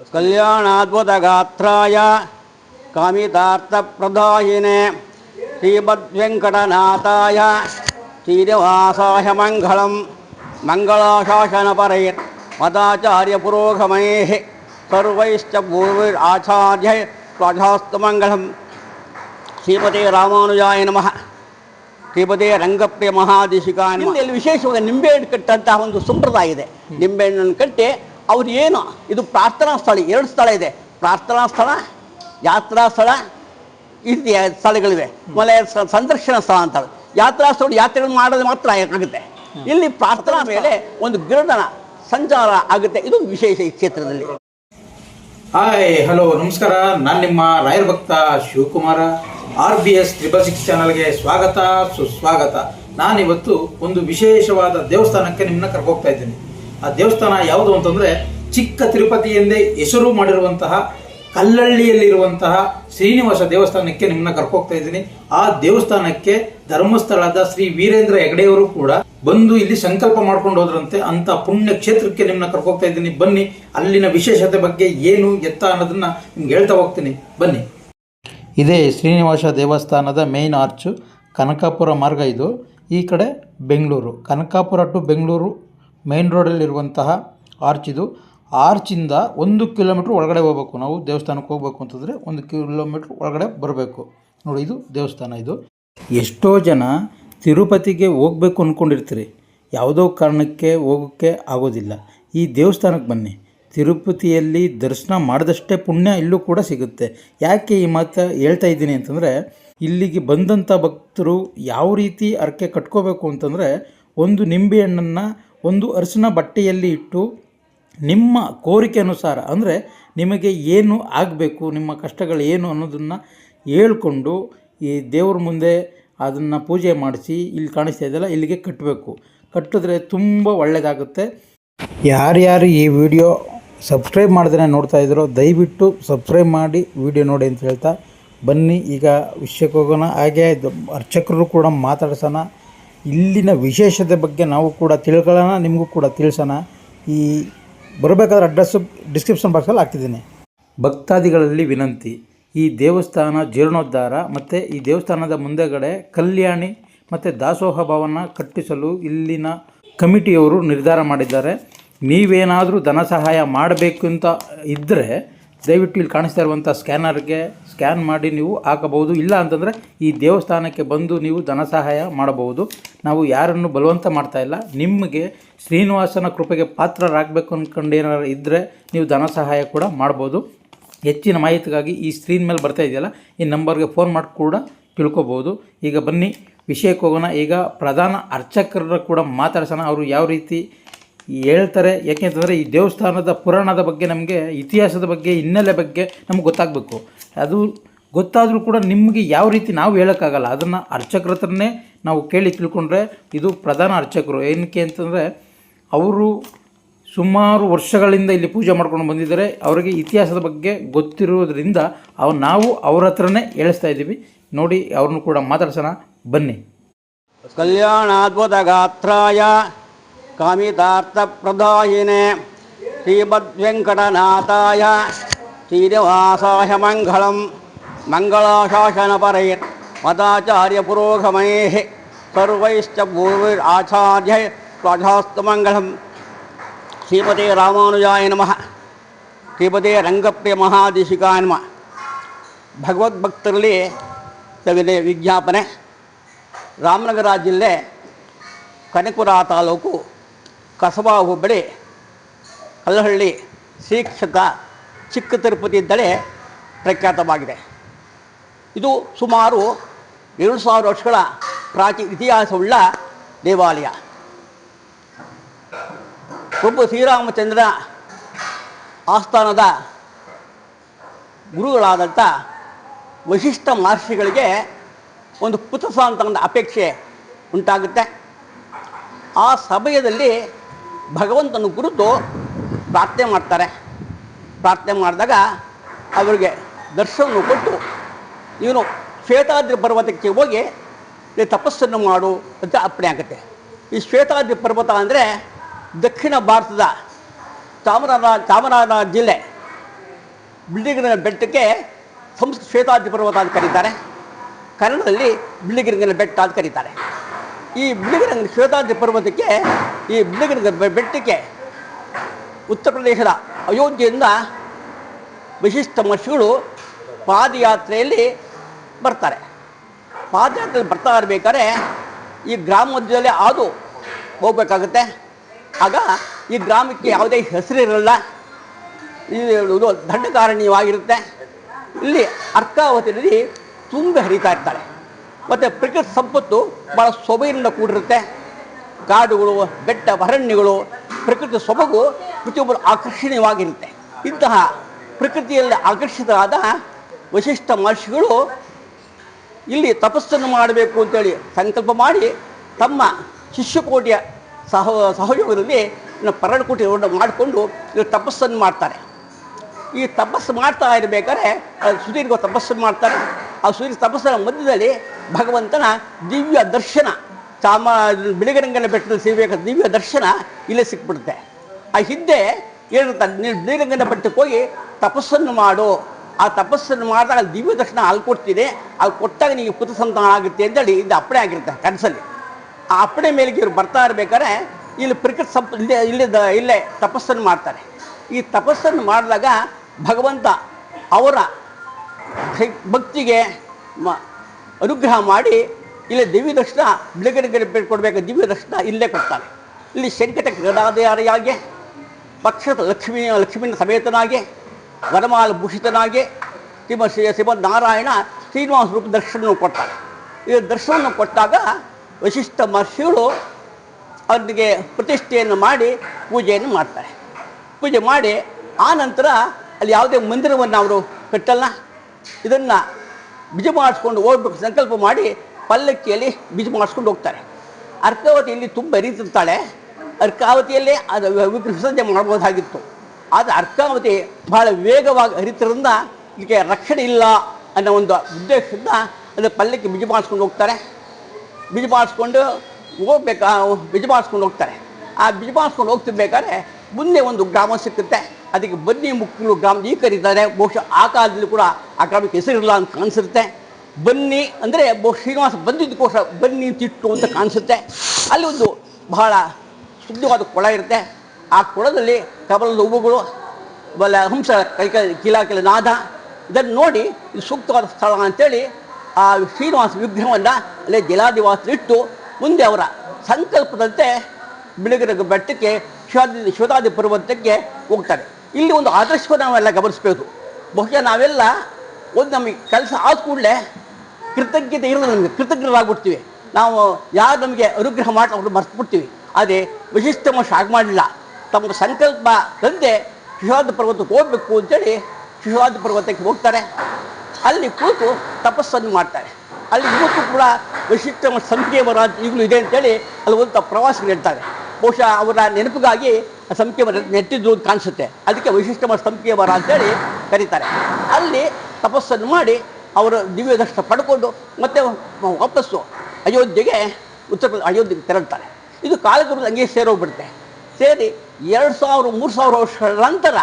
ಕಲ್ಯಾಣಾದ್ಭುತಗಾತ್ರಾಯ ಕಾಮಿತಾರ್ಥಪ್ರದಾಯಿನೇ ಶ್ರೀಮದ್ವೆಂಕಟನಾಥಾಯ ಶ್ರೀನಿವಾಸಾಯ ಮಂಗಳಂ ಮಂಗಳಾಶಾಸನಪರೈ ಮದಾಚಾರ್ಯಪುರೋಗಮೈ ಸರ್ವೈಶ್ಚ ಪೂರ್ವೈರಾಚಾರ್ಯ ಸ್ವಾಧಾಸ್ತು ಮಂಗಳಂ ಶ್ರೀಪತಿ ರಾಮಾನುಜಾಯ ನಮಃ. ಶ್ರೀಪತಿ ರಂಗಪ್ರಿಯ ಮಹಾದಿಶಿಕ ಇಲ್ಲಿ ವಿಶೇಷವಾಗಿ ನಿಂಬೆಹಣ್ಣು ಕಟ್ಟಂತಹ ಒಂದು ಸಂಪ್ರದಾಯ ಇದೆ. ನಿಂಬೆಹಣ್ಣನ್ನು ಕಟ್ಟಿ ಅವ್ರು ಏನು? ಇದು ಪ್ರಾರ್ಥನಾ ಸ್ಥಳ ಎರಡು ಸ್ಥಳ ಇದೆ. ಪ್ರಾರ್ಥನಾ ಸ್ಥಳ ಯಾತ್ರಾ ಸ್ಥಳ ಇದು ಸ್ಥಳಗಳಿವೆ. ಆಮೇಲೆ ಸಂದರ್ಶನ ಸ್ಥಳ ಅಂತ ಯಾತ್ರಾ ಸ್ಥಳ ಯಾತ್ರೆಗಳು ಮಾಡೋದು ಮಾತ್ರ ಆಗುತ್ತೆ. ಇಲ್ಲಿ ಪ್ರಾರ್ಥನಾ ಮೇಲೆ ಒಂದು ಗಿರಣ ಸಂಚಾರ ಆಗುತ್ತೆ. ಇದು ವಿಶೇಷ ಈ ಕ್ಷೇತ್ರದಲ್ಲಿ. ಹಾಯ್ ಹಲೋ ನಮಸ್ಕಾರ. ನಾನು ನಿಮ್ಮ ರಾಯರ್ ಭಕ್ತ Shivakumar. R B S triple six ಚಾನಲ್ಗೆ ಸ್ವಾಗತ ಸುಸ್ವಾಗತ. ನಾನಿವತ್ತು ಒಂದು ವಿಶೇಷವಾದ ದೇವಸ್ಥಾನಕ್ಕೆ ನಿಮ್ಮನ್ನ ಕರ್ಕೋಗ್ತಾ ಇದ್ದೀನಿ. ಆ ದೇವಸ್ಥಾನ ಯಾವುದು ಅಂತಂದ್ರೆ ಚಿಕ್ಕ ತಿರುಪತಿ ಎಂದೇ ಹೆಸರು ಮಾಡಿರುವಂತಹ ಕಲ್ಲಳ್ಳಿಯಲ್ಲಿರುವಂತಹ ಶ್ರೀನಿವಾಸ ದೇವಸ್ಥಾನಕ್ಕೆ ನಿಮ್ಮನ್ನ ಕರ್ಕೋಗ್ತಾ ಇದ್ದೀನಿ. ಆ ದೇವಸ್ಥಾನಕ್ಕೆ ಧರ್ಮಸ್ಥಳದ ಶ್ರೀ ವೀರೇಂದ್ರ ಹೆಗಡೆಯವರು ಕೂಡ ಬಂದು ಇಲ್ಲಿ ಸಂಕಲ್ಪ ಮಾಡ್ಕೊಂಡು ಹೋದ್ರಂತೆ. ಅಂತ ಪುಣ್ಯ ಕ್ಷೇತ್ರಕ್ಕೆ ನಿಮ್ಮನ್ನ ಕರ್ಕೋಗ್ತಾ ಇದ್ದೀನಿ. ಬನ್ನಿ, ಅಲ್ಲಿನ ವಿಶೇಷತೆ ಬಗ್ಗೆ ಏನು ಎತ್ತ ಅನ್ನೋದನ್ನ ನಿಮ್ಗೆ ಹೇಳ್ತಾ ಹೋಗ್ತೀನಿ. ಬನ್ನಿ. ಇದೇ ಶ್ರೀನಿವಾಸ ದೇವಸ್ಥಾನದ ಮೇನ್ ಆರ್ಚು ಕನಕಾಪುರ ಮಾರ್ಗ ಇದು. ಈ ಕಡೆ ಬೆಂಗಳೂರು. ಕನಕಾಪುರ ಟು ಬೆಂಗಳೂರು ಮೇನ್ ರೋಡಲ್ಲಿರುವಂತಹ ಆರ್ಚ್ ಇದು. ಆರ್ಚಿಂದ ಒಂದು ಕಿಲೋಮೀಟ್ರ್ ಒಳಗಡೆ ಹೋಗ್ಬೇಕು ನಾವು, ದೇವಸ್ಥಾನಕ್ಕೆ ಹೋಗ್ಬೇಕು ಅಂತಂದರೆ ಒಂದು ಕಿಲೋಮೀಟ್ರ್ ಒಳಗಡೆ ಬರಬೇಕು. ನೋಡಿ, ಇದು ದೇವಸ್ಥಾನ ಇದು. ಎಷ್ಟೋ ಜನ ತಿರುಪತಿಗೆ ಹೋಗಬೇಕು ಅಂದ್ಕೊಂಡಿರ್ತೀರಿ ಯಾವುದೋ ಕಾರಣಕ್ಕೆ ಹೋಗೋಕ್ಕೆ ಆಗೋದಿಲ್ಲ. ಈ ದೇವಸ್ಥಾನಕ್ಕೆ ಬನ್ನಿ. ತಿರುಪತಿಯಲ್ಲಿ ದರ್ಶನ ಮಾಡಿದಷ್ಟೇ ಪುಣ್ಯ ಇಲ್ಲೂ ಕೂಡ ಸಿಗುತ್ತೆ. ಯಾಕೆ ಈ ಮಾತು ಹೇಳ್ತಾ ಇದ್ದೀನಿ ಅಂತಂದರೆ, ಇಲ್ಲಿಗೆ ಬಂದಂಥ ಭಕ್ತರು ಯಾವ ರೀತಿ ಅರ್ಕೆ ಕಟ್ಕೋಬೇಕು ಅಂತಂದರೆ, ಒಂದು ನಿಂಬೆಹಣ್ಣನ್ನು ಒಂದು ಅರಿಶಿನ ಬಟ್ಟೆಯಲ್ಲಿ ಇಟ್ಟು ನಿಮ್ಮ ಕೋರಿಕೆ ಅನುಸಾರ, ಅಂದರೆ ನಿಮಗೆ ಏನು ಆಗಬೇಕು, ನಿಮ್ಮ ಕಷ್ಟಗಳು ಏನು ಅನ್ನೋದನ್ನು ಹೇಳ್ಕೊಂಡು ಈ ದೇವ್ರ ಮುಂದೆ ಅದನ್ನು ಪೂಜೆ ಮಾಡಿಸಿ ಇಲ್ಲಿ ಕಾಣಿಸ್ತಾ ಇದೆಯಲ್ಲ, ಇಲ್ಲಿಗೆ ಕಟ್ಟಬೇಕು. ಕಟ್ಟಿದ್ರೆ ತುಂಬ ಒಳ್ಳೆಯದಾಗುತ್ತೆ ಯಾರ್ಯಾರು ಈ ವಿಡಿಯೋ ಸಬ್ಸ್ಕ್ರೈಬ್ ಮಾಡಿದ್ರೆ ನೋಡ್ತಾ ಇದ್ರೋ, ದಯವಿಟ್ಟು ಸಬ್ಸ್ಕ್ರೈಬ್ ಮಾಡಿ ವಿಡಿಯೋ ನೋಡಿ ಅಂತ ಹೇಳ್ತಾ. ಬನ್ನಿ, ಈಗ ವಿಷಯಕ್ಕೆ ಹೋಗೋಣ. ಹಾಗೆ ಅರ್ಚಕರು ಕೂಡ ಮಾತಾಡ್ಸೋಣ. ಇಲ್ಲಿನ ವಿಶೇಷತೆ ಬಗ್ಗೆ ನಾವು ಕೂಡ ತಿಳ್ಕೊಳ್ಳೋಣ, ನಿಮಗೂ ಕೂಡ ತಿಳಿಸೋಣ. ಈ ಬರಬೇಕಾದ್ರೆ ಅಡ್ರೆಸ್ಸು ಡಿಸ್ಕ್ರಿಪ್ಷನ್ ಬಾಕ್ಸಲ್ಲಿ ಹಾಕ್ತಿದ್ದೀನಿ. ಭಕ್ತಾದಿಗಳಲ್ಲಿ ವಿನಂತಿ, ಈ ದೇವಸ್ಥಾನ ಜೀರ್ಣೋದ್ಧಾರ ಮತ್ತು ಈ ದೇವಸ್ಥಾನದ ಮುಂದೆಗಡೆ ಕಲ್ಯಾಣಿ ಮತ್ತು ದಾಸೋಹ ಭವನ ಕಟ್ಟಿಸಲು ಇಲ್ಲಿನ ಕಮಿಟಿಯವರು ನಿರ್ಧಾರ ಮಾಡಿದ್ದಾರೆ. ನೀವೇನಾದರೂ ಧನ ಸಹಾಯ ಮಾಡಬೇಕು ಅಂತ ಇದ್ದರೆ ದಯವಿಟ್ಟು ಇಲ್ಲಿ ಕಾಣಿಸ್ತಾ ಇರುವಂಥ ಸ್ಕ್ಯಾನರ್ಗೆ ಸ್ಕ್ಯಾನ್ ಮಾಡಿ ನೀವು ಹಾಕಬಹುದು. ಇಲ್ಲ ಅಂತಂದರೆ ಈ ದೇವಸ್ಥಾನಕ್ಕೆ ಬಂದು ನೀವು ಧನ ಸಹಾಯ ಮಾಡಬಹುದು. ನಾವು ಯಾರನ್ನು ಬಲವಂತ ಮಾಡ್ತಾ ಇಲ್ಲ. ನಿಮಗೆ ಶ್ರೀನಿವಾಸನ ಕೃಪೆಗೆ ಪಾತ್ರರಾಗಬೇಕು ಅಂದ್ಕೊಂಡು ಏನಾದ್ರು ಇದ್ದರೆ ನೀವು ಧನ ಸಹಾಯ ಕೂಡ ಮಾಡ್ಬೋದು. ಹೆಚ್ಚಿನ ಮಾಹಿತಿಗಾಗಿ ಈ ಸ್ಕ್ರೀನ್ ಮೇಲೆ ಬರ್ತಾ ಇದೆಯಲ್ಲ, ಈ ನಂಬರ್ಗೆ ಫೋನ್ ಮಾಡಿ ಕೂಡ ತಿಳ್ಕೊಬೋದು. ಈಗ ಬನ್ನಿ, ವಿಷಯಕ್ಕೆ ಹೋಗೋಣ. ಈಗ ಪ್ರಧಾನ ಅರ್ಚಕರ ಕೂಡ ಮಾತಾಡ್ಸೋಣ. ಅವರು ಯಾವ ರೀತಿ ಹೇಳ್ತಾರೆ. ಯಾಕೆಂತಂದರೆ ಈ ದೇವಸ್ಥಾನದ ಪುರಾಣದ ಬಗ್ಗೆ ನಮಗೆ, ಇತಿಹಾಸದ ಬಗ್ಗೆ, ಹಿನ್ನೆಲೆ ಬಗ್ಗೆ ನಮ್ಗೆ ಗೊತ್ತಾಗಬೇಕು. ಅದು ಗೊತ್ತಾದರೂ ಕೂಡ ನಿಮಗೆ ಯಾವ ರೀತಿ ನಾವು ಹೇಳೋಕ್ಕಾಗಲ್ಲ. ಅದನ್ನು ಅರ್ಚಕರ ನಾವು ಕೇಳಿ ತಿಳ್ಕೊಂಡ್ರೆ ಇದು ಪ್ರಧಾನ ಅರ್ಚಕರು. ಏನಕ್ಕೆ ಅಂತಂದರೆ, ಅವರು ಸುಮಾರು ವರ್ಷಗಳಿಂದ ಇಲ್ಲಿ ಪೂಜೆ ಮಾಡ್ಕೊಂಡು ಬಂದಿದ್ದಾರೆ. ಅವರಿಗೆ ಇತಿಹಾಸದ ಬಗ್ಗೆ ಗೊತ್ತಿರುವುದರಿಂದ ಅವು ನಾವು ಅವ್ರ ಹತ್ರನೇ ಹೇಳಿಸ್ತಾ ಇದ್ದೀವಿ. ನೋಡಿ, ಅವ್ರನ್ನೂ ಕೂಡ ಮಾತಾಡ್ಸೋಣ. ಬನ್ನಿ. ಕಲ್ಯಾಣಾದ್ಭುತ ಗಾತ್ರಾಯ कामितार्थप्रदायिने श्रीमद्वेङ्कटनाथाय श्रीनिवासाय मङ्गलं मङ्गलाशासनपरैर् मदाचार्यपुरोगमैः सर्वैश्च पूर्वैराचार्यै स्वधास्तु मङ्गलं श्रीमते रामानुजाय नमः ಶ್ರೀಮತಿ ರಂಗಪ್ರಿಯ ಮಹಾದೇಶಿಕಾಯ ನಮಃ ಭಗವದ್ಭಕ್ತರಲ್ಲಿ ತವಿದೆ ವಿಜ್ಞಾಪನೆ ರಾಮನಗರ ಜಿಲ್ಲೆ ಕನಕಪುರ ತಾಲೂಕು ಕಸಬಾ ಹೋಬಳಿ ಕಲ್ಲಹಳ್ಳಿ ಶ್ರೀಕ್ಷಕ ಚಿಕ್ಕ ತಿರುಪತಿ ಇದ್ದಳೆ ಪ್ರಖ್ಯಾತವಾಗಿದೆ. ಇದು ಸುಮಾರು ಎರಡು ಸಾವಿರ ವರ್ಷಗಳ ಪ್ರಾಚೀನ ಇತಿಹಾಸವುಳ್ಳ ದೇವಾಲಯ. ಪ್ರಭು ಶ್ರೀರಾಮಚಂದ್ರ ಆಸ್ಥಾನದ ಗುರುಗಳಾದಂಥ ವಶಿಷ್ಠ ಮಹರ್ಷಿಗಳಿಗೆ ಒಂದು ಪುತ್ರ ಅಂತ ಒಂದು ಅಪೇಕ್ಷೆ ಉಂಟಾಗುತ್ತೆ. ಆ ಸಮಯದಲ್ಲಿ ಭಗವಂತನ ಕುರಿತು ಪ್ರಾರ್ಥನೆ ಮಾಡ್ತಾರೆ. ಪ್ರಾರ್ಥನೆ ಮಾಡಿದಾಗ ಅವರಿಗೆ ದರ್ಶನವನ್ನು ಕೊಟ್ಟು, ಇವನು ಶ್ವೇತಾದ್ರಿ ಪರ್ವತಕ್ಕೆ ಹೋಗಿ ನೀನು ತಪಸ್ಸನ್ನು ಮಾಡು ಅಂತ ಅಪ್ಪಣೆ ಆಗುತ್ತೆ. ಈ ಶ್ವೇತಾದ್ರಿ ಪರ್ವತ ಅಂದರೆ ದಕ್ಷಿಣ ಭಾರತದ ಚಾಮರಾಜ ಚಾಮರಾಜ ಜಿಲ್ಲೆ. ಬಿಳಿಗಿರಿನ ಬೆಟ್ಟಕ್ಕೆ ಸಂಸ್, ಶ್ವೇತಾದ್ರಿ ಪರ್ವತ ಅಂತ ಕರೀತಾರೆ. ಕನ್ನಡದಲ್ಲಿ ಬಿಳಿಗಿರಿನ ಬೆಟ್ಟ ಅಂತ ಕರೀತಾರೆ. ಈ ಬಿಳಿಗಿರಂಗ ಶ್ವೇತಾದ್ರಿ ಪರ್ವತಕ್ಕೆ ಈ ಬೆ- ಬೆಟ್ಟಕ್ಕೆ ಉತ್ತರ ಪ್ರದೇಶದ ಅಯೋಧ್ಯೆಯಿಂದ ವಿಶಿಷ್ಟ ಮಹರ್ಷಿಗಳು ಪಾದಯಾತ್ರೆಯಲ್ಲಿ ಬರ್ತಾರೆ. ಪಾದಯಾತ್ರೆಯಲ್ಲಿ ಬರ್ತಾ ಇರಬೇಕಾದ್ರೆ ಈ ಗ್ರಾಮದಲ್ಲಿ ಅದು ಹೋಗಬೇಕಾಗುತ್ತೆ. ಆಗ ಈ ಗ್ರಾಮಕ್ಕೆ ಯಾವುದೇ ಹೆಸರಿರಲ್ಲ. ಇದು ದಂಡಕಾರಣ್ಯವಾಗಿರುತ್ತೆ. ಇಲ್ಲಿ ಅರ್ಕಾವತಿ ನದಿ ತುಂಬಿ ಹರಿತಾ ಇರ್ತಾರೆ. ಮತ್ತು ಪ್ರಕೃತಿ ಸಂಪತ್ತು ಭಾಳ ಸೊಬೆಯಿಂದ ಕೂಡಿರುತ್ತೆ. ಕಾಡುಗಳು, ಬೆಟ್ಟ, ಅರಣ್ಯಗಳು, ಪ್ರಕೃತಿ ಸೊಬಗು ಪ್ರತಿಯೊಬ್ಬರು ಆಕರ್ಷಣೀಯವಾಗಿರುತ್ತೆ. ಇಂತಹ ಪ್ರಕೃತಿಯಲ್ಲಿ ಆಕರ್ಷಿತರಾದ ವಶಿಷ್ಠ ಮಹರ್ಷಿಗಳು ಇಲ್ಲಿ ತಪಸ್ಸನ್ನು ಮಾಡಬೇಕು ಅಂತೇಳಿ ಸಂಕಲ್ಪ ಮಾಡಿ ತಮ್ಮ ಶಿಷ್ಯಕೋಟಿಯ ಸಹ ಸಹಯೋಗದಲ್ಲಿ ಪರಡಕೋಟಿಯನ್ನು ಮಾಡಿಕೊಂಡು ಇಲ್ಲಿ ತಪಸ್ಸನ್ನು ಮಾಡ್ತಾರೆ. ಈ ತಪಸ್ಸು ಮಾಡ್ತಾ ಇರಬೇಕಾದ್ರೆ ಸುದೀರ್ಘ ತಪಸ್ಸನ್ನು ಮಾಡ್ತಾರೆ. ಆ ಸುದೀರ್ಘ ತಪಸ್ಸಿನ ಮಧ್ಯದಲ್ಲಿ ಭಗವಂತನ ದಿವ್ಯ ದರ್ಶನ. ಚಾಮ ಬಿಳಿಗರಂಗನ ಬೆಟ್ಟದಲ್ಲಿ ಸಿಗಬೇಕಾದ ದಿವ್ಯ ದರ್ಶನ ಇಲ್ಲೇ ಸಿಕ್ಬಿಡುತ್ತೆ. ಆ ಹಿಂದೆ ಏನಿರ್ತಾರೆ ನೀನು ಬಿಳಿಗಂಗನ ಬೆಟ್ಟಕ್ಕೆ ಹೋಗಿ ತಪಸ್ಸನ್ನು ಮಾಡು. ಆ ತಪಸ್ಸನ್ನು ಮಾಡಿದಾಗ ದಿವ್ಯ ದರ್ಶನ ಅಲ್ಲಿ ಕೊಡ್ತೀನಿ. ಅಲ್ಲಿ ಕೊಟ್ಟಾಗ ನಿಮಗೆ ಪುತ್ರ ಸಂತಾನ ಆಗುತ್ತೆ ಅಂತೇಳಿ ಇದು ಅಪ್ಪಣೆ ಆಗಿರುತ್ತೆ ಕನಸಲ್ಲಿ. ಆ ಅಪ್ಪಣೆ ಮೇಲೆಗೆ ಇವ್ರು ಬರ್ತಾ ಇರಬೇಕಾದ್ರೆ ಇಲ್ಲಿ ಪ್ರಕೃತಿ ಸಂಪ, ಇಲ್ಲೇ ಇಲ್ಲೇ ಇಲ್ಲೇ ತಪಸ್ಸನ್ನು ಮಾಡ್ತಾರೆ. ಈ ತಪಸ್ಸನ್ನು ಮಾಡಿದಾಗ ಭಗವಂತ ಅವರ ಭಕ್- ಭಕ್ತಿಗೆ ಅನುಗ್ರಹ ಮಾಡಿ ಇಲ್ಲಿ ದಿವ್ಯ ದರ್ಶನ ಬಿಳಿಗರಿಗೆ ಕೊಡಬೇಕು. ದಿವ್ಯ ದರ್ಶನ ಇಲ್ಲೇ ಕೊಡ್ತಾರೆ. ಇಲ್ಲಿ ಶಂಕಟ ಗದಾಧಾರಿಯಾಗಿ ಪಕ್ಷದ ಲಕ್ಷ್ಮೀ, ಲಕ್ಷ್ಮೀನ ಸಮೇತನಾಗಿ, ವರಮಾಲ ಭೂಷಿತನಾಗಿ ಶ್ರೀಮ ಶ್ರೀ ನಾರಾಯಣ ಶ್ರೀನಿವಾಸ ರೂಪ ದರ್ಶನವನ್ನು ಕೊಡ್ತಾರೆ. ಈ ದರ್ಶನವನ್ನು ಕೊಟ್ಟಾಗ ವಶಿಷ್ಠ ಮಹರ್ಷಿಗಳು ಅವರಿಗೆ ಪ್ರತಿಷ್ಠೆಯನ್ನು ಮಾಡಿ ಪೂಜೆಯನ್ನು ಮಾಡ್ತಾರೆ. ಪೂಜೆ ಮಾಡಿ ಆ ನಂತರ ಅಲ್ಲಿ ಯಾವುದೇ ಮಂದಿರವನ್ನು ಅವರು ಕಟ್ಟಲ್ಲ. ಇದನ್ನು ಬಿಜಿ ಮಾಡಿಸ್ಕೊಂಡು ಹೋಗ್ಬೇಕು ಸಂಕಲ್ಪ ಮಾಡಿ ಪಲ್ಲಕ್ಕಿಯಲ್ಲಿ ಬೀಜ ಮಾಡಿಸ್ಕೊಂಡು ಹೋಗ್ತಾರೆ. ಅರ್ಕಾವತಿಯಲ್ಲಿ ತುಂಬ ಹರಿತಿರ್ತಾಳೆ. ಅರ್ಕಾವತಿಯಲ್ಲೇ ಅದು ವಿಸರ್ಜನೆ ಮಾಡ್ಬೋದಾಗಿತ್ತು. ಆದರೆ ಅರ್ಕಾವತಿ ಬಹಳ ವೇಗವಾಗಿ ಹರಿತಿರೋದ್ರಿಂದ ಇದಕ್ಕೆ ರಕ್ಷಣೆ ಇಲ್ಲ ಅನ್ನೋ ಒಂದು ಉದ್ದೇಶದಿಂದ ಅದು ಪಲ್ಲಕ್ಕಿ ಬಿಜ ಮಾಡಿಸ್ಕೊಂಡು ಹೋಗ್ತಾರೆ. ಬೀಜ ಮಾಡಿಸ್ಕೊಂಡು ಹೋಗ್ಬೇಕಾ, ಬೀಜ ಮಾಡಿಸ್ಕೊಂಡು ಹೋಗ್ತಾರೆ. ಆ ಬೀಜ ಮಾಡಿಸ್ಕೊಂಡು ಹೋಗ್ತಿರ್ಬೇಕಾದ್ರೆ ಮುಂದೆ ಒಂದು ಗ್ರಾಮ ಸಿಕ್ಕುತ್ತೆ. ಅದಕ್ಕೆ ಬನ್ನಿ ಮುಕ್ಕಲು ಗ್ರಾಮ ಈ ಕರೀತಾರೆ ಬಹುಶಃ ಆ ಕಾಲದಲ್ಲಿ ಕೂಡ ಆ ಗ್ರಾಮಕ್ಕೆ ಹೆಸರಿಲ್ಲ ಅಂತ ಕಾಣಿಸುತ್ತೆ ಬನ್ನಿ ಅಂದರೆ ಶ್ರೀನಿವಾಸ ಬಂದಿದ್ದಕ್ಕೋಸ್ಕರ ಬನ್ನಿ ತಿಟ್ಟು ಅಂತ ಕಾಣಿಸುತ್ತೆ. ಅಲ್ಲಿ ಒಂದು ಬಹಳ ಶುದ್ಧವಾದ ಕೊಳ ಇರುತ್ತೆ. ಆ ಕೊಳದಲ್ಲಿ ಕಬಲದ ಹೂವುಗಳು, ಬಲ ಹಂಸ, ಕೈ ಕೈ ಕಿಲಾಕಿಲ ನಾದ ಇದನ್ನು ನೋಡಿ ಇದು ಸೂಕ್ತವಾದ ಸ್ಥಳ ಅಂತೇಳಿ ಆ ಶ್ರೀನಿವಾಸ ವಿಗ್ರಹವನ್ನು ಅಲ್ಲೇ ಜಲಾದಿವಾಸಲಿಟ್ಟು ಮುಂದೆ ಅವರ ಸಂಕಲ್ಪದಂತೆ ಬಿಳಿಗಿರ ಬೆಟ್ಟಕ್ಕೆ, ಶಿವಾದಿ ಶಿವದಾದಿ ಪರ್ವತಕ್ಕೆ ಹೋಗ್ತಾರೆ. ಇಲ್ಲಿ ಒಂದು ಆದರ್ಶವನ್ನು ನಾವೆಲ್ಲ ಗಮನಿಸಬೇಕು. ಬಹುಶಃ ನಾವೆಲ್ಲ ಒಂದು ನಮಗೆ ಕೆಲಸ ಆದ ಕೂಡಲೇ ಕೃತಜ್ಞತೆ ಇರೋದು ನಮಗೆ. ಕೃತಜ್ಞರಾಗ್ಬಿಡ್ತೀವಿ. ನಾವು ಯಾರು ನಮಗೆ ಅನುಗ್ರಹ ಮಾಡಿ ಅವರು ಮರ್ತ್ಬಿಡ್ತೀವಿ. ಅದೇ ವಿಶಿಷ್ಟ ಮನುಷ್ಯ ಹಾಗೆ ಮಾಡಲಿಲ್ಲ ತಮ್ಮ ಸಂಕಲ್ಪ ತಂದೆ ಶಿಶುವಾದ ಪರ್ವತಕ್ಕೆ ಹೋಗಬೇಕು ಅಂತೇಳಿ ಶಿಶುವಾದ ಪರ್ವತಕ್ಕೆ ಹೋಗ್ತಾರೆ. ಅಲ್ಲಿ ಕೂತು ತಪಸ್ಸನ್ನು ಮಾಡ್ತಾರೆ. ಅಲ್ಲಿ ಇವತ್ತು ಕೂಡ ವಿಶಿಷ್ಟ ಸಂಖ್ಯೆ ಮರ ಈಗಲೂ ಇದೆ ಅಂತೇಳಿ ಅಲ್ಲಿ ಒಂದು ಪ್ರವಾಸಿಗರು ನೆಡ್ತಾರೆ ಬಹುಶಃ ಅವರ ನೆನಪಿಗಾಗಿ ಸಂಖ್ಯೆ ವರ ನೆಟ್ಟಿದ್ದು ಕಾಣಿಸುತ್ತೆ. ಅದಕ್ಕೆ ವಿಶಿಷ್ಟ ಸಂಖ್ಯೆ ಮರ ಅಂತೇಳಿ ಕರೀತಾರೆ. ಅಲ್ಲಿ ತಪಸ್ಸನ್ನು ಮಾಡಿ ಅವರು ದಿವ್ಯ ದರ್ಶನ ಪಡ್ಕೊಂಡು ಮತ್ತೆ ವಾಪಸ್ಸು ಅಯೋಧ್ಯೆಗೆ ಉತ್ತರ ಪ್ರದೇಶ ಅಯೋಧ್ಯೆಗೆ ತೆರಳ್ತಾರೆ. ಇದು ಕಾಲಕ್ರಮದ ಹಂಗೆ ಸೇರೋಗ್ಬಿಡುತ್ತೆ. ಸೇರಿ ಎರಡು ಸಾವಿರ, ಮೂರು ಸಾವಿರ ವರ್ಷಗಳ ನಂತರ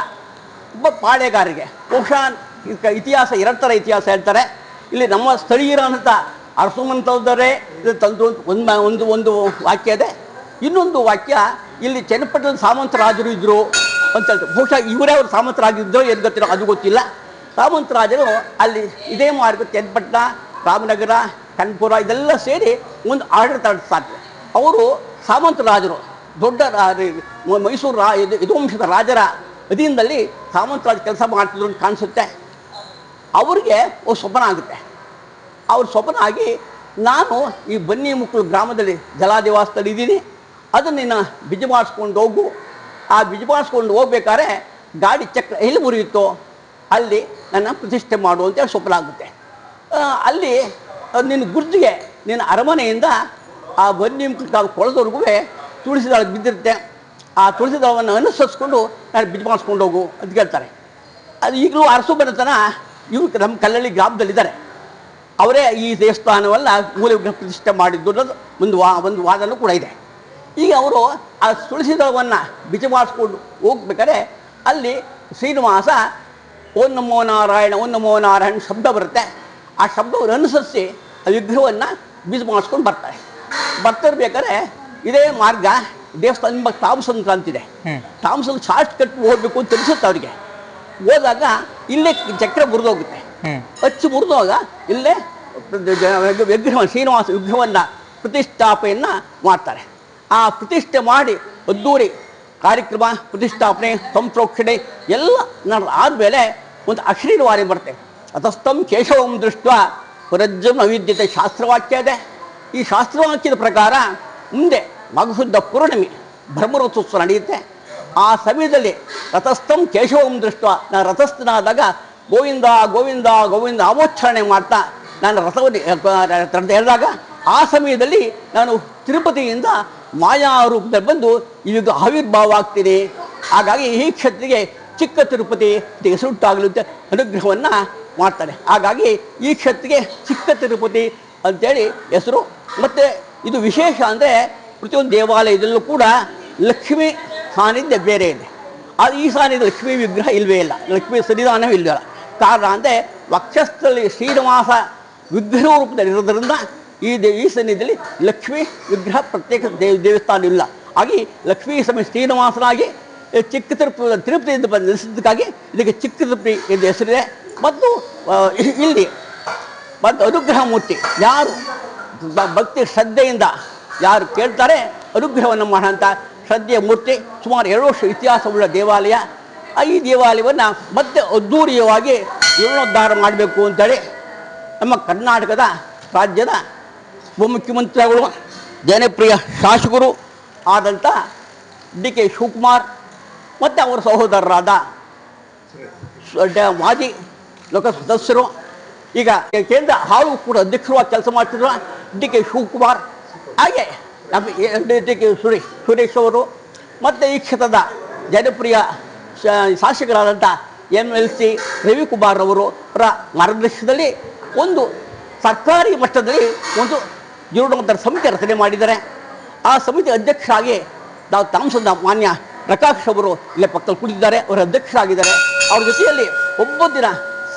ಒಬ್ಬ ಪಾಳೆಗಾರರಿಗೆ ಬಹುಶಃ ಇತಿಹಾಸ, ಎರಡು ಥರ ಇತಿಹಾಸ ಹೇಳ್ತಾರೆ. ಇಲ್ಲಿ ನಮ್ಮ ಅರಸುಮಂತವರೇ ಇಲ್ಲಿ ತಂದು ಒಂದು ಒಂದು ಒಂದು ವಾಕ್ಯ ಇದೆ. ಇನ್ನೊಂದು ವಾಕ್ಯ, ಇಲ್ಲಿ ಚನ್ನಪಟ್ಟಣದ ಸಾಮಂತರಾಜರು ಇದ್ದರು ಅಂತ ಹೇಳ್ತಾರೆ. ಬಹುಶಃ ಇವರೇ ಅವರು ಸಾಮಂತರಾಗಿದ್ದರು, ಏನು ಗೊತ್ತಿರೋ ಅದು ಗೊತ್ತಿಲ್ಲ. ಸಾಮಂತ ರಾಜರು ಅಲ್ಲಿ ಇದೇ ಮಾರ್ಗ ಚನ್ನಪಟ್ಟಣ ರಾಮನಗರ ಕನ್ಪುರ ಇದೆಲ್ಲ ಸೇರಿ ಒಂದು ಆಡಳಿತ ನಡೆಸ್ತಾರೆ ಅವರು ಸಾಮಂತ ರಾಜರು ದೊಡ್ಡ ಮೈಸೂರು ರಾ ಇದು ಯದುವಂಶದ ರಾಜರ ಅಧೀನದಲ್ಲಿ ಸಾಮಂತರಾಜ ಕೆಲಸ ಮಾಡ್ತಿದ್ರು ಅಂತ ಕಾಣಿಸುತ್ತೆ. ಅವರಿಗೆ ಒಂದು ಸ್ವಪ್ನ ಆಗುತ್ತೆ. ಅವ್ರ ಸ್ವಪ್ನ ಆಗಿ ನಾನು ಈ ಬನ್ನಿ ಮುಕ್ಕಳು ಗ್ರಾಮದಲ್ಲಿ ಜಲಾದಿವಾಸದಲ್ಲಿ ಇದ್ದೀನಿ. ಅದನ್ನು ನೀನು ಬಿಜಿ ಮಾಡಿಸ್ಕೊಂಡು ಹೋಗು. ಆ ಬಿಜಿ ಮಾಡಿಸ್ಕೊಂಡು ಹೋಗ್ಬೇಕಾದ್ರೆ ಗಾಡಿ ಚಕ್ರ ಎಲ್ಲಿ ಮುರಿಯುತ್ತೋ ಅಲ್ಲಿ ನನ್ನ ಪ್ರತಿಷ್ಠೆ ಮಾಡುವಂತೆ ಆಗುತ್ತೆ. ಅಲ್ಲಿ ನಿನ್ನ ಗುರ್ಜಿಗೆ, ನಿನ್ನ ಅರಮನೆಯಿಂದ ಆ ಬನ್ನಿ ಕೊಳದವರೆಗೂ ತುಳಸಿ ದಳ ಬಿದ್ದಿರುತ್ತೆ. ಆ ತುಳಸಿ ದಳವನ್ನು ಅನುಸರಿಸ್ಕೊಂಡು ನಾನು ಬಿದ್ದು ಮಾಡಿಸ್ಕೊಂಡು ಹೋಗು ಅಂತ ಕೇಳ್ತಾರೆ. ಅದು ಈಗಲೂ ಅರಸು ಬರತನ ಇವರು ನಮ್ಮ ಕಲ್ಲಳ್ಳಿ ಗ್ರಾಮದಲ್ಲಿದ್ದಾರೆ. ಅವರೇ ಈ ದೇವಸ್ಥಾನವನ್ನ ಮೂಲ ಪ್ರತಿಷ್ಠೆ ಮಾಡಿದ್ದು ಅನ್ನೋದು ಒಂದು ವಾ, ಒಂದು ವಾದನೂ ಕೂಡ ಇದೆ. ಈಗ ಅವರು ಆ ತುಳಸಿದಳವನ್ನು ಬಿಜಿ ಮಾಡಿಸ್ಕೊಂಡು ಹೋಗ್ಬೇಕಾದ್ರೆ ಅಲ್ಲಿ ಶ್ರೀನಿವಾಸ ಓಂ ನಮೋ ನಾರಾಯಣ ಓಂ ನಮೋ ನಾರಾಯಣ ಶಬ್ದ ಬರುತ್ತೆ. ಆ ಶಬ್ದವನ್ನು ಅನುಸರಿಸಿ ಆ ವಿಗ್ರಹವನ್ನು ಬೀಜ ಮಾಡಿಸ್ಕೊಂಡು ಬರ್ತಾರೆ. ಬರ್ತಿರ್ಬೇಕಾದ್ರೆ ಇದೇ ಮಾರ್ಗ ದೇವಸ್ಥಾನ ನಿಮ್ಮ ತಾಮಸಂದ್ರ ಅಂತಿದೆ. ತಾಮಸನ್ ಶಾರ್ಟ್ ಕಟ್ ಹೋಗ್ಬೇಕು ಅಂತ ಅನಿಸುತ್ತೆ ಅವರಿಗೆ. ಹೋದಾಗ ಇಲ್ಲೇ ಚಕ್ರ ಮುರಿದೋಗುತ್ತೆ. ಹಚ್ಚಿ ಅಚ್ಚು ಮುರಿದೋಗ ಇಲ್ಲೇ ವಿಗ್ರಹ ಶ್ರೀನಿವಾಸ ವಿಗ್ರಹವನ್ನು ಪ್ರತಿಷ್ಠಾಪೆಯನ್ನು ಮಾಡ್ತಾರೆ. ಆ ಪ್ರತಿಷ್ಠೆ ಮಾಡಿ ಅದ್ದೂರಿ ಕಾರ್ಯಕ್ರಮ ಪ್ರತಿಷ್ಠಾಪನೆ ಸಂಪ್ರೋಕ್ಷಣೆ ಎಲ್ಲ ನಾನು ಆದಮೇಲೆ ಒಂದು ಅಶ್ರೀರ್ವಾರಿ ಬರುತ್ತೆ ಅತಸ್ತಂ ಕೇಶವಂ ದೃಷ್ಟ ಪುರಜ್ಜಂ ಅವಿದ್ಯತೆ ಶಾಸ್ತ್ರವಾಕ್ಯ ಇದೆ ಈ ಶಾಸ್ತ್ರವಾಕ್ಯದ ಪ್ರಕಾರ ಮುಂದೆ ಮಗಶುದ್ಧ ಪೂರ್ಣಿಮೆ ಬ್ರಹ್ಮರಥೋತ್ಸವ ನಡೆಯುತ್ತೆ ಆ ಸಮಯದಲ್ಲಿ ರಥಸ್ಥಂ ಕೇಶವಂ ದೃಷ್ಟ ನಾನು ರಥಸ್ಥನಾದಾಗ ಗೋವಿಂದ ಗೋವಿಂದ ಗೋವಿಂದ ಆಮೋಚ್ಛರಣೆ ಮಾಡ್ತಾ ನಾನು ರಥವನ್ನು ಹೇಳಿದಾಗ ಆ ಸಮಯದಲ್ಲಿ ನಾನು ತಿರುಪತಿಯಿಂದ ಮಾಯಾ ರೂಪದಲ್ಲಿ ಬಂದು ಇದು ಆವಿರ್ಭಾವ ಆಗ್ತಿದೆ ಹಾಗಾಗಿ ಈ ಕ್ಷೇತ್ರಕ್ಕೆ ಚಿಕ್ಕ ತಿರುಪತಿ ಸುಟ್ಟಾಗಲು ಅನುಗ್ರಹವನ್ನು ಮಾಡ್ತಾರೆ. ಹಾಗಾಗಿ ಈ ಕ್ಷೇತ್ರಕ್ಕೆ ಚಿಕ್ಕ ತಿರುಪತಿ ಅಂತೇಳಿ ಹೆಸರು. ಮತ್ತು ಇದು ವಿಶೇಷ ಅಂದರೆ ಪ್ರತಿಯೊಂದು ದೇವಾಲಯದಲ್ಲೂ ಕೂಡ ಲಕ್ಷ್ಮಿ ಸಾನಿಧ್ಯ ಬೇರೆ ಇದೆ. ಅದು ಈ ಸಾನಿಧ್ಯ ಲಕ್ಷ್ಮೀ ವಿಗ್ರಹ ಇಲ್ಲವೇ ಇಲ್ಲ. ಲಕ್ಷ್ಮೀ ಸನ್ನಿಧಾನವೇ ಇಲ್ಲವಲ್ಲ ಕಾರಣ ಅಂದರೆ ವಕ್ಷಸ್ಥಳಿ ಶ್ರೀನಿವಾಸ ವಿಗ್ರಹ ರೂಪದಲ್ಲಿ ಇರೋದ್ರಿಂದ ಈ ದೇ, ಈ ಸನ್ನಿಧಿಯಲ್ಲಿ ಲಕ್ಷ್ಮೀ ವಿಗ್ರಹ ಪ್ರತ್ಯೇಕ ದೇವ, ದೇವಸ್ಥಾನ ಇಲ್ಲ. ಹಾಗೆ ಲಕ್ಷ್ಮೀ ಸಮಯ ಶ್ರೀನಿವಾಸನಾಗಿ ಚಿಕ್ಕ ತಿರುಪತಿ ತಿರುಪತಿಯಿಂದ ಬಂದು ನಿಲ್ಲಿಸಿದ್ದಕ್ಕಾಗಿ ಇದಕ್ಕೆ ಚಿಕ್ಕ ತಿರುಪತಿ ಎಂದು ಹೆಸರಿದೆ. ಮತ್ತು ಇಲ್ಲಿ ಮತ್ತು ಅನುಗ್ರಹ ಮೂರ್ತಿ ಯಾರು ಭಕ್ತಿ ಶ್ರದ್ಧೆಯಿಂದ ಯಾರು ಕೇಳ್ತಾರೆ, ಅನುಗ್ರಹವನ್ನು ಮಾಡೋಂಥ ಶ್ರದ್ಧೆಯ ಮೂರ್ತಿ ಸುಮಾರು ಎರಡು ವರ್ಷ ಇತಿಹಾಸವುಳ್ಳ ದೇವಾಲಯ. ಈ ದೇವಾಲಯವನ್ನು ಮತ್ತೆ ಅದ್ದೂರಿಯವಾಗಿ ಜೀರ್ಣೋದ್ಧಾರ ಮಾಡಬೇಕು ಅಂತೇಳಿ ನಮ್ಮ ಕರ್ನಾಟಕದ ರಾಜ್ಯದ ಉಪಮುಖ್ಯಮಂತ್ರಿಗಳು ಜನಪ್ರಿಯ ಶಾಸಕರು ಆದಂಥ ಡಿ ಕೆ ಶಿವಕುಮಾರ್ ಮತ್ತು ಅವರ ಸಹೋದರರಾದ ಮಾಜಿ ಲೋಕಸಭಾ ಸದಸ್ಯರು, ಈಗ ಕೇಂದ್ರ ಹಾಳು ಕೂಡ ಅಧ್ಯಕ್ಷರಾಗಿ ಕೆಲಸ ಮಾಡ್ತಿದ್ರು ಡಿ ಕೆ ಶಿವಕುಮಾರ್, ಹಾಗೆ ನಮ್ಮ ಡಿ ಕೆ ಸುರೇಶ್ ಸುರೇಶ್ ಅವರು, ಮತ್ತು ಈ ಕ್ಷೇತ್ರದ ಜನಪ್ರಿಯ ಶಾಸಕರಾದಂಥ ಎಂ ಎಲ್ ಸಿ ರವಿಕುಮಾರ್ ಅವರ ಮಾರ್ಗದರ್ಶನದಲ್ಲಿ ಒಂದು ಸರ್ಕಾರಿ ಮಟ್ಟದಲ್ಲಿ ಒಂದು ಜೀರ್ಣೋದ್ಧಾರ ಸಮಿತಿ ರಚನೆ ಮಾಡಿದ್ದಾರೆ ಆ ಸಮಿತಿ ಅಧ್ಯಕ್ಷರಾಗಿ ನಾವು ತಾಮಸದ ಮಾನ್ಯ ಪ್ರಕಾಶ್ ಅವರು ಇಲ್ಲೇ ಪಕ್ಕದಲ್ಲಿ ಕುಳಿತಿದ್ದಾರೆ. ಅವರ ಅಧ್ಯಕ್ಷರಾಗಿದ್ದಾರೆ. ಅವ್ರ ಜೊತೆಯಲ್ಲಿ ಒಬ್ಬೊಂದಿನ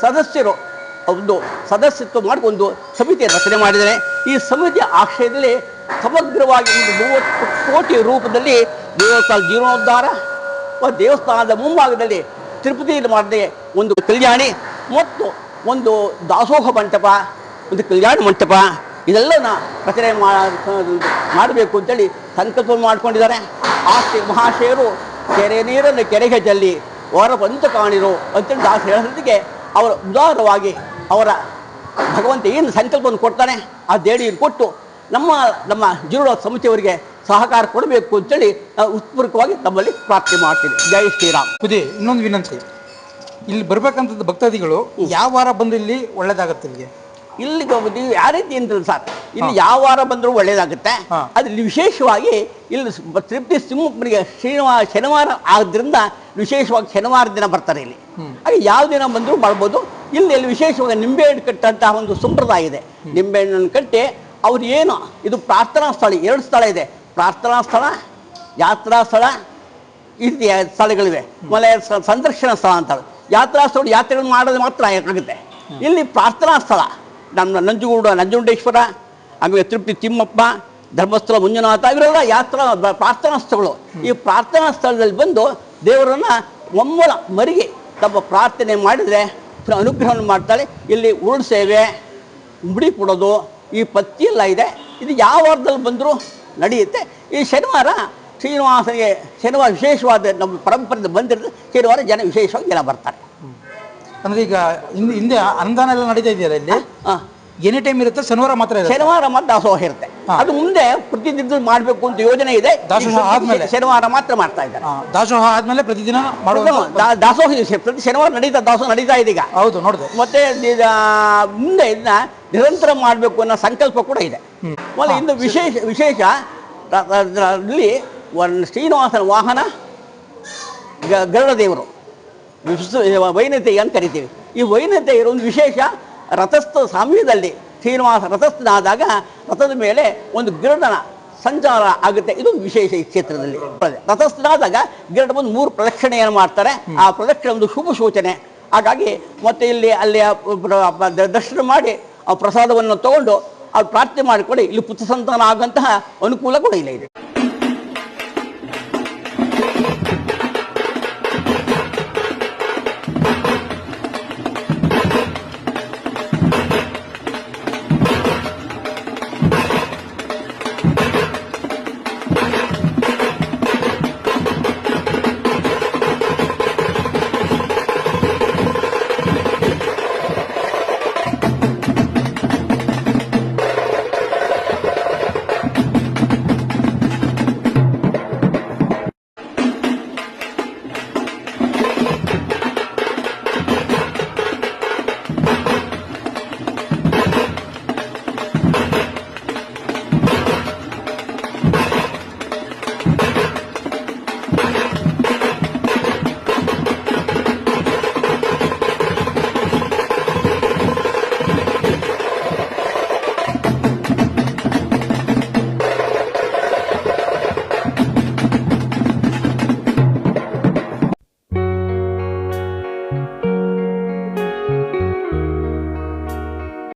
ಸದಸ್ಯರು, ಒಂದು ಸದಸ್ಯತ್ವ ಮಾಡಿಕೊಂಡು ಸಮಿತಿ ರಚನೆ ಮಾಡಿದ್ದಾರೆ ಈ ಸಮಿತಿಯ ಆಶ್ರಯದಲ್ಲಿ ಸಮಗ್ರವಾಗಿ ಒಂದು ಮೂವತ್ತು ಕೋಟಿ ರೂಪದಲ್ಲಿ ದೇವಸ್ಥಾನ ಜೀರ್ಣೋದ್ಧಾರ ದೇವಸ್ಥಾನದ ಮುಂಭಾಗದಲ್ಲಿ ತಿರುಪತಿಯಲ್ಲಿ ಮಾಡಿದೆ ಒಂದು ಕಲ್ಯಾಣಿ ಮತ್ತು ಒಂದು ದಾಸೋಹ ಮಂಟಪ, ಒಂದು ಕಲ್ಯಾಣ ಮಂಟಪ ಇದೆಲ್ಲನ ರಚನೆ ಮಾಡಬೇಕು ಅಂತೇಳಿ ಸಂಕಲ್ಪ ಮಾಡ್ಕೊಂಡಿದ್ದಾರೆ. ಆಸ್ತಿ ಮಹಾಶಯರು ಕೆರೆ ನೀರನ್ನು ಕೆರೆಗೆ ಚೆಲ್ಲಿ ಹೊರ ಬಂತು ಕಾಣಿರು ಅಂತೇಳಿ ದಾಸ ಹೇಳೋದಕ್ಕೆ ಅವರ ಉದಾರವಾಗಿ ಅವರ ಭಗವಂತ ಏನು ಸಂಕಲ್ಪವನ್ನು ಕೊಡ್ತಾನೆ ಆ ದೇಣಿಯನ್ನು ಕೊಟ್ಟು ನಮ್ಮ ನಮ್ಮ ಜೀರ್ಣ ಸಮಿತಿಯವರಿಗೆ ಸಹಕಾರ ಕೊಡಬೇಕು ಅಂತೇಳಿ ನಾವು ಉತ್ಪೂರ್ವಕವಾಗಿ ತಮ್ಮಲ್ಲಿ ಪ್ರಾರ್ಥನೆ ಮಾಡ್ತೀನಿ. ಜೈ ಶ್ರೀರಾಮ್. ಬುದ್ಧಿ ಇನ್ನೊಂದು ವಿನಂತಿ. ಇಲ್ಲಿ ಬರ್ಬೇಕಂತದ್ದು ಭಕ್ತಾದಿಗಳು ಯಾವ ವಾರ ಬಂದು ಇಲ್ಲಿ ಒಳ್ಳೇದಾಗತ್ತೆ ಇಲ್ಲಿಗೆ ಇಲ್ಲಿಗೆ ಹೋಗೋದು ರೀತಿ ಅಂತ ಸರ್? ಇಲ್ಲಿ ಯಾವ ವಾರ ಬಂದರೂ ಒಳ್ಳೇದಾಗುತ್ತೆ. ಅದ್ರಲ್ಲಿ ವಿಶೇಷವಾಗಿ ಇಲ್ಲಿ ತೃಪ್ತಿ ಸಿಂಹಪ್ಪನಿಗೆ ಶ್ರೀನಿವಾರ ಶನಿವಾರ ಆದ್ರಿಂದ ವಿಶೇಷವಾಗಿ ಶನಿವಾರ ದಿನ ಬರ್ತಾರೆ ಇಲ್ಲಿ. ಹಾಗೆ ಯಾವ ದಿನ ಬಂದರೂ ಮಾಡ್ಬೋದು ಇಲ್ಲಿ ಇಲ್ಲಿ ವಿಶೇಷವಾಗಿ ನಿಂಬೆಹಣ್ಣು ಕಟ್ಟಂತಹ ಒಂದು ಸಂಪ್ರದಾಯ ಇದೆ. ನಿಂಬೆಹಣ್ಣನ್ನು ಕಟ್ಟಿ ಅವ್ರು ಏನು ಇದು ಪ್ರಾರ್ಥನಾ ಸ್ಥಳ ಎರಡು ಸ್ಥಳ ಇದೆ. ಪ್ರಾರ್ಥನಾ ಸ್ಥಳ ಯಾತ್ರಾ ಸ್ಥಳ ಈ ರೀತಿಯ ಸ್ಥಳಗಳಿವೆ. ಮಲೆ ಸಂದರ್ಶನ ಸ್ಥಳ ಅಂತ ಯಾತ್ರಾ ಸ್ಥಳ ಯಾತ್ರೆಗಳನ್ನು ಮಾಡೋದು ಮಾತ್ರ ಆಗುತ್ತೆ. ಇಲ್ಲಿ ಪ್ರಾರ್ಥನಾ ಸ್ಥಳ. ನಮ್ಮ ನಂಜುಗೂಡು ನಂಜುಂಡೇಶ್ವರ ಆಮೇಲೆ ತೃಪ್ತಿ ತಿಮ್ಮಪ್ಪ ಧರ್ಮಸ್ಥಳ ಮಂಜುನಾಥ ಇವರೆಲ್ಲ ಯಾತ್ರಾ ಬ- ಪ್ರಾರ್ಥನಾ ಸ್ಥಳಗಳು. ಈ ಪ್ರಾರ್ಥನಾ ಸ್ಥಳದಲ್ಲಿ ಬಂದು ದೇವರನ್ನು ಒಮ್ಮಲ ಮರಿಗೆ ತಮ್ಮ ಪ್ರಾರ್ಥನೆ ಮಾಡಿದರೆ ಅನುಗ್ರಹವನ್ನು ಮಾಡ್ತಾಳೆ. ಇಲ್ಲಿ ಉರುಳು ಸೇವೆ ಮುಡಿ ಕೊಡೋದು ಈ ಪತ್ತಿ ಎಲ್ಲ ಇದೆ. ಇದು ಯಾವ ವಾರದಲ್ಲಿ ಬಂದರೂ ನಡೆಯುತ್ತೆ. ಈ ಶನಿವಾರ ಶ್ರೀನಿವಾಸನಿಗೆ ಶನಿವಾರ ವಿಶೇಷವಾದ ನಮ್ಮ ಪರಂಪರೆಯಿಂದ ಬಂದಿರೋದು ಶನಿವಾರ ಜನ ವಿಶೇಷವಾಗಿ ಜನ ಬರ್ತಾರೆ. ಅಂದರೆ ಈಗ ಹಿಂದೆ ಹಿಂದೆ ಅನುದಾನ ಎಲ್ಲ ನಡೀತಾ ಇದೆಯಲ್ಲ ಇಲ್ಲಿ? ಎನಿ ಟೈಮ್ ಇರುತ್ತೆ ಶನಿವಾರ ಮಾತ್ರ ಶನಿವಾರ ಮಾತ್ರ ದಾಸೋಹ ಇರುತ್ತೆ. ಅದು ಮುಂದೆ ಪ್ರತಿದಿನ ಮಾಡಬೇಕು ಅಂತ ಯೋಜನೆ ಇದೆ. ದಾಸೋಹ ಆದ್ಮೇಲೆ? ಶನಿವಾರ ಮಾತ್ರ ಮಾಡ್ತಾ ಇದ್ದಾರೆ. ದಾಸೋಹ ಆದ್ಮೇಲೆ ಪ್ರತಿದಿನ ದಾಸೋಹ ಪ್ರತಿ ಶನಿವಾರ ನಡೀತಾ ದಾಸೋಹ ನಡೀತಾ ಇದೆ ಈಗ. ಹೌದು ನೋಡಿದೆ. ಮತ್ತೆ ಮುಂದೆ ಇದನ್ನ ನಿರಂತರ ಮಾಡಬೇಕು ಅನ್ನೋ ಸಂಕಲ್ಪ ಕೂಡ ಇದೆ. ಮತ್ತೆ ಇಂದು ಇನ್ನು ವಿಶೇಷ ವಿಶೇಷ ಇಲ್ಲಿ ಶ್ರೀನಿವಾಸನ ವಾಹನ ಗರುಡ ದೇವರು ವೈನತೆ ಅಂತ ಕರಿತೀವಿ. ಈ ವೈನತೆ ಇರೋ ಒಂದು ವಿಶೇಷ ರಥಸ್ಥ ಸಮಯದಲ್ಲಿ ಶ್ರೀನಿವಾಸ ರಥಸ್ಥನಾದಾಗ ರಥದ ಮೇಲೆ ಒಂದು ಗಿರಡನ ಸಂಚಾರ ಆಗುತ್ತೆ. ಇದು ವಿಶೇಷ ಈ ಕ್ಷೇತ್ರದಲ್ಲಿ. ರಥಸ್ಥನಾದಾಗ ಗಿರಡ ಒಂದು ಮೂರು ಪ್ರದಕ್ಷಿಣೆಯನ್ನು ಮಾಡ್ತಾರೆ. ಆ ಪ್ರದಕ್ಷಿಣೆ ಒಂದು ಶುಭ ಸೂಚನೆ. ಹಾಗಾಗಿ ಮತ್ತೆ ಇಲ್ಲಿ ಅಲ್ಲಿ ದರ್ಶನ ಮಾಡಿ ಆ ಪ್ರಸಾದವನ್ನು ತಗೊಂಡು ಅವ್ರು ಪ್ರಾರ್ಥನೆ ಮಾಡಿಕೊಡಿ ಇಲ್ಲಿ ಪುತ್ರ ಸಂತಾನ ಆಗುವಂತಹ ಅನುಕೂಲ ಕೂಡ ಇಲ್ಲ ಇದೆ.